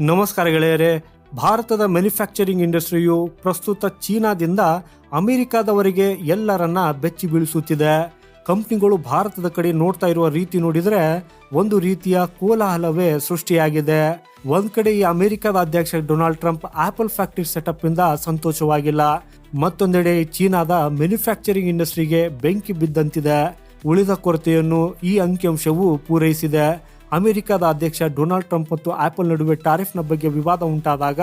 ನಮಸ್ಕಾರ ಗೆಳೆಯರೆ, ಭಾರತದ ಮ್ಯಾನುಫ್ಯಾಕ್ಚರಿಂಗ್ ಇಂಡಸ್ಟ್ರಿಯು ಪ್ರಸ್ತುತ ಚೀನಾದಿಂದ ಅಮೆರಿಕಾದವರೆಗೆ ಎಲ್ಲರನ್ನ ಬೆಚ್ಚಿ ಬೀಳಿಸುತ್ತಿದೆ. ಕಂಪ್ನಿಗಳು ಭಾರತದ ಕಡೆ ನೋಡ್ತಾ ಇರುವ ರೀತಿ ನೋಡಿದರೆ ಒಂದು ರೀತಿಯ ಕೋಲಾಹಲವೇ ಸೃಷ್ಟಿಯಾಗಿದೆ. ಒಂದ್ ಕಡೆ ಈ ಅಮೆರಿಕದ ಅಧ್ಯಕ್ಷ Donald Trump Apple factory setup ಇಂದ ಸಂತೋಷವಾಗಿಲ್ಲ. ಮತ್ತೊಂದೆಡೆ ಚೀನಾದ ಮ್ಯಾನುಫ್ಯಾಕ್ಚರಿಂಗ್ ಇಂಡಸ್ಟ್ರಿಗೆ ಬೆಂಕಿ ಬಿದ್ದಂತಿದೆ. ಉಳಿದ ಕೊರತೆಯನ್ನು ಈ ಅಂಕಿಅಂಶವು ಪೂರೈಸಿದೆ. ಅಮೆರಿಕದ ಅಧ್ಯಕ್ಷ ಡೊನಾಲ್ಡ್ ಟ್ರಂಪ್ ಮತ್ತು ಆಪಲ್ ನಡುವೆ ಟಾರಿಫ್ನ ಬಗ್ಗೆ ವಿವಾದ ಉಂಟಾದಾಗ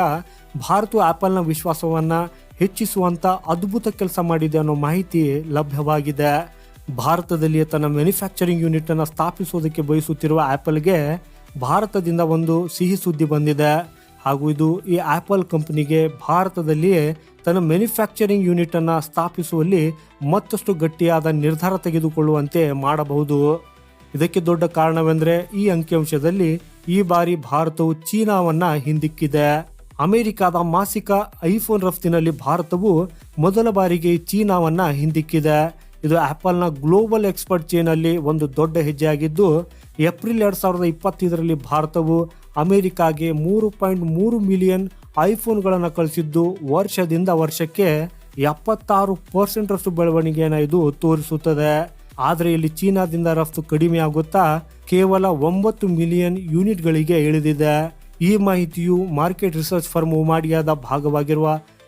ಭಾರತ ಆಪಲ್ನ ವಿಶ್ವಾಸವನ್ನು ಹೆಚ್ಚಿಸುವಂಥ ಅದ್ಭುತ ಕೆಲಸ ಮಾಡಿದೆ ಅನ್ನೋ ಮಾಹಿತಿ ಲಭ್ಯವಾಗಿದೆ. ಭಾರತದಲ್ಲಿ ತನ್ನ ಮ್ಯಾನುಫ್ಯಾಕ್ಚರಿಂಗ್ ಯೂನಿಟ್ ಅನ್ನು ಸ್ಥಾಪಿಸುವುದಕ್ಕೆ ಬಯಸುತ್ತಿರುವ ಆಪಲ್ಗೆ ಭಾರತದಿಂದ ಒಂದು ಸಿಹಿ ಸುದ್ದಿ ಬಂದಿದೆ. ಹಾಗೂ ಇದು ಈ ಆಪಲ್ ಕಂಪನಿಗೆ ಭಾರತದಲ್ಲಿಯೇ ತನ್ನ ಮ್ಯಾನುಫ್ಯಾಕ್ಚರಿಂಗ್ ಯೂನಿಟ್ ಅನ್ನು ಸ್ಥಾಪಿಸುವಲ್ಲಿ ಮತ್ತಷ್ಟು ಗಟ್ಟಿಯಾದ ನಿರ್ಧಾರ ತೆಗೆದುಕೊಳ್ಳುವಂತೆ ಮಾಡಬಹುದು. ಇದಕ್ಕೆ ದೊಡ್ಡ ಕಾರಣವೆಂದರೆ ಈ ಅಂಕಿಅಂಶದಲ್ಲಿ ಈ ಬಾರಿ ಭಾರತವು ಚೀನಾವನ್ನ ಹಿಂದಿಕ್ಕಿದೆ. ಅಮೆರಿಕದ ಮಾಸಿಕ ಐಫೋನ್ ರಫ್ತಿನಲ್ಲಿ ಭಾರತವು ಮೊದಲ ಬಾರಿಗೆ ಚೀನಾವನ್ನ ಹಿಂದಿಕ್ಕಿದೆ. ಇದು ಆಪಲ್ನ ಗ್ಲೋಬಲ್ ಎಕ್ಸ್ಪರ್ಟ್ ಚೇನ್ ಅಲ್ಲಿ ಒಂದು ದೊಡ್ಡ ಹೆಜ್ಜೆಯಾಗಿದ್ದು, ಏಪ್ರಿಲ್ ಎರಡ್ ಸಾವಿರದ ಇಪ್ಪತ್ತೈದರಲ್ಲಿ ಭಾರತವು ಅಮೆರಿಕಾಗೆ ಮೂರು ಪಾಯಿಂಟ್ ಮೂರು ಮಿಲಿಯನ್ ಐಫೋನ್ಗಳನ್ನು ಕಳಿಸಿದ್ದು, ವರ್ಷದಿಂದ ವರ್ಷಕ್ಕೆ ಎಪ್ಪತ್ತಾರು ಪರ್ಸೆಂಟ್ ರಷ್ಟು ಬೆಳವಣಿಗೆಯನ್ನು ಇದು ತೋರಿಸುತ್ತದೆ. ಆದರೆ ಇಲ್ಲಿ ಚೀನಾದಿಂದ ರಫ್ತು ಕಡಿಮೆ ಆಗುತ್ತಾ ಕೇವಲ ಒಂಬತ್ತು ಮಿಲಿಯನ್ ಯೂನಿಟ್ಗಳಿಗೆ ಇಳಿದಿದೆ. ಈ ಮಾಹಿತಿಯು ಮಾರ್ಕೆಟ್ ರಿಸರ್ಚ್ ಫರ್ಮ್ ಉಮಾಡಿಯಾದ ಭಾಗವಾಗಿರುವ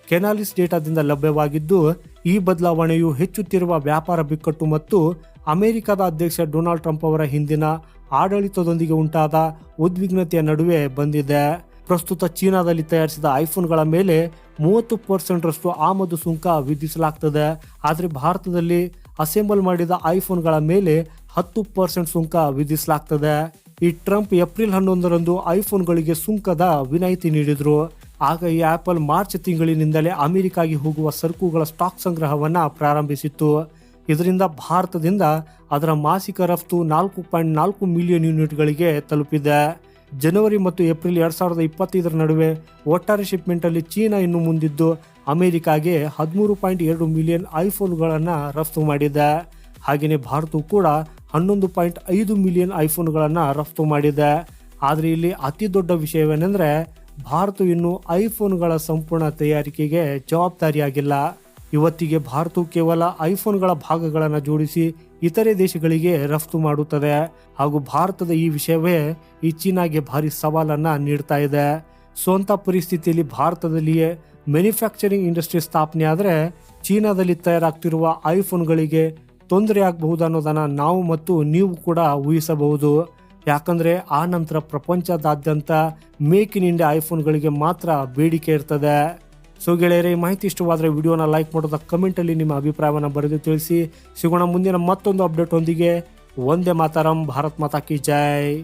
ಕೆನಾಲಿಸ್ ಡೇಟಾದಿಂದ ಲಭ್ಯವಾಗಿದ್ದು, ಈ ಬದಲಾವಣೆಯು ಹೆಚ್ಚುತ್ತಿರುವ ವ್ಯಾಪಾರ ಬಿಕ್ಕಟ್ಟು ಮತ್ತು ಅಮೆರಿಕದ ಅಧ್ಯಕ್ಷ ಡೊನಾಲ್ಡ್ ಟ್ರಂಪ್ ಅವರ ಹಿಂದಿನ ಆಡಳಿತದೊಂದಿಗೆ ಉಂಟಾದ ಉದ್ವಿಗ್ನತೆಯ ನಡುವೆ ಬಂದಿದೆ. ಪ್ರಸ್ತುತ ಚೀನಾದಲ್ಲಿ ತಯಾರಿಸಿದ ಐಫೋನ್ಗಳ ಮೇಲೆ ಮೂವತ್ತು ಪರ್ಸೆಂಟ್ ರಷ್ಟು ಆಮದು ಸುಂಕ ವಿಧಿಸಲಾಗ್ತದೆ. ಆದರೆ ಭಾರತದಲ್ಲಿ ಅಸೆಂಬಲ್ ಮಾಡಿದ ಐಫೋನ್ಗಳ ಮೇಲೆ ಹತ್ತು ಪರ್ಸೆಂಟ್ ಸುಂಕ ವಿಧಿಸಲಾಗ್ತದೆ. ಈ ಟ್ರಂಪ್ ಏಪ್ರಿಲ್ ಹನ್ನೊಂದರಂದು ಐಫೋನ್ಗಳಿಗೆ ಸುಂಕದ ವಿನಾಯಿತಿ ನೀಡಿದ್ರು. ಆಗ ಈ ಆಪಲ್ ಮಾರ್ಚ್ ತಿಂಗಳಿನಿಂದಲೇ ಅಮೆರಿಕಾಗೆ ಹೋಗುವ ಸರಕುಗಳ ಸ್ಟಾಕ್ ಸಂಗ್ರಹವನ್ನ ಪ್ರಾರಂಭಿಸಿತ್ತು. ಇದರಿಂದ ಭಾರತದಿಂದ ಅದರ ಮಾಸಿಕ ರಫ್ತು ನಾಲ್ಕು ಪಾಯಿಂಟ್ ನಾಲ್ಕು ಮಿಲಿಯನ್ ಯೂನಿಟ್ಗಳಿಗೆ ತಲುಪಿದೆ. ಜನವರಿ ಮತ್ತು ಏಪ್ರಿಲ್ ಎರಡು ಸಾವಿರದ ಇಪ್ಪತ್ತೈದರ ನಡುವೆ ಒಟ್ಟಾರೆ ಶಿಪ್ಮೆಂಟ್ ಅಲ್ಲಿ ಚೀನಾ ಇನ್ನು ಮುಂದಿದ್ದು ಅಮೆರಿಕಾಗೆ ಹದಿಮೂರು ಪಾಯಿಂಟ್ ಎರಡು ಮಿಲಿಯನ್ ಐಫೋನ್ಗಳನ್ನು ರಫ್ತು ಮಾಡಿದೆ. ಹಾಗೆಯೇ ಭಾರತವು ಕೂಡ ಹನ್ನೊಂದು ಪಾಯಿಂಟ್ ಐದು ಮಿಲಿಯನ್ ಐಫೋನ್ಗಳನ್ನು ರಫ್ತು ಮಾಡಿದೆ. ಆದರೆ ಇಲ್ಲಿ ಅತಿ ದೊಡ್ಡ ವಿಷಯವೇನೆಂದರೆ ಭಾರತ ಇನ್ನು ಐಫೋನ್ಗಳ ಸಂಪೂರ್ಣ ತಯಾರಿಕೆಗೆ ಜವಾಬ್ದಾರಿಯಾಗಿಲ್ಲ. ಇವತ್ತಿಗೆ ಭಾರತವು ಕೇವಲ ಐಫೋನ್ಗಳ ಭಾಗಗಳನ್ನು ಜೋಡಿಸಿ ಇತರೆ ದೇಶಗಳಿಗೆ ರಫ್ತು ಮಾಡುತ್ತದೆ. ಹಾಗೂ ಭಾರತದ ಈ ವಿಷಯವೇ ಈ ಚೀನಾಗೆ ಭಾರಿ ಸವಾಲನ್ನು ನೀಡ್ತಾ ಇದೆ. ಸ್ವಂತ ಪರಿಸ್ಥಿತಿಯಲ್ಲಿ ಭಾರತದಲ್ಲಿಯೇ ಮ್ಯಾನುಫ್ಯಾಕ್ಚರಿಂಗ್ ಇಂಡಸ್ಟ್ರಿ ಸ್ಥಾಪನೆ ಆದರೆ ಚೀನಾದಲ್ಲಿ ತಯಾರಾಗ್ತಿರುವ ಐಫೋನ್ಗಳಿಗೆ ತೊಂದರೆ ಆಗಬಹುದು ಅನ್ನೋದನ್ನು ನಾವು ಮತ್ತು ನೀವು ಕೂಡ ಊಹಿಸಬಹುದು. ಯಾಕಂದರೆ ಆ ನಂತರ ಪ್ರಪಂಚದಾದ್ಯಂತ ಮೇಕ್ ಇನ್ ಇಂಡಿಯಾ ಐಫೋನ್ಗಳಿಗೆ ಮಾತ್ರ ಬೇಡಿಕೆ ಇರ್ತದೆ. ಸೊ ಗೆಳೆಯರೆ ಮಾಹಿತಿ ಇಷ್ಟವಾದರೆ ವಿಡಿಯೋನ ಲೈಕ್ ಮಾಡೋದ ಕಮೆಂಟಲ್ಲಿ ನಿಮ್ಮ ಅಭಿಪ್ರಾಯವನ್ನು ಬರೆದು ತಿಳಿಸಿ. ಸಿಗೋಣ ಮುಂದಿನ ಮತ್ತೊಂದು ಅಪ್ಡೇಟ್ ಒಂದಿಗೆ. ಒಂದೇ ಮಾತಾರಂ, ಭಾರತ್ ಮಾತಾ ಕಿ ಜೈ.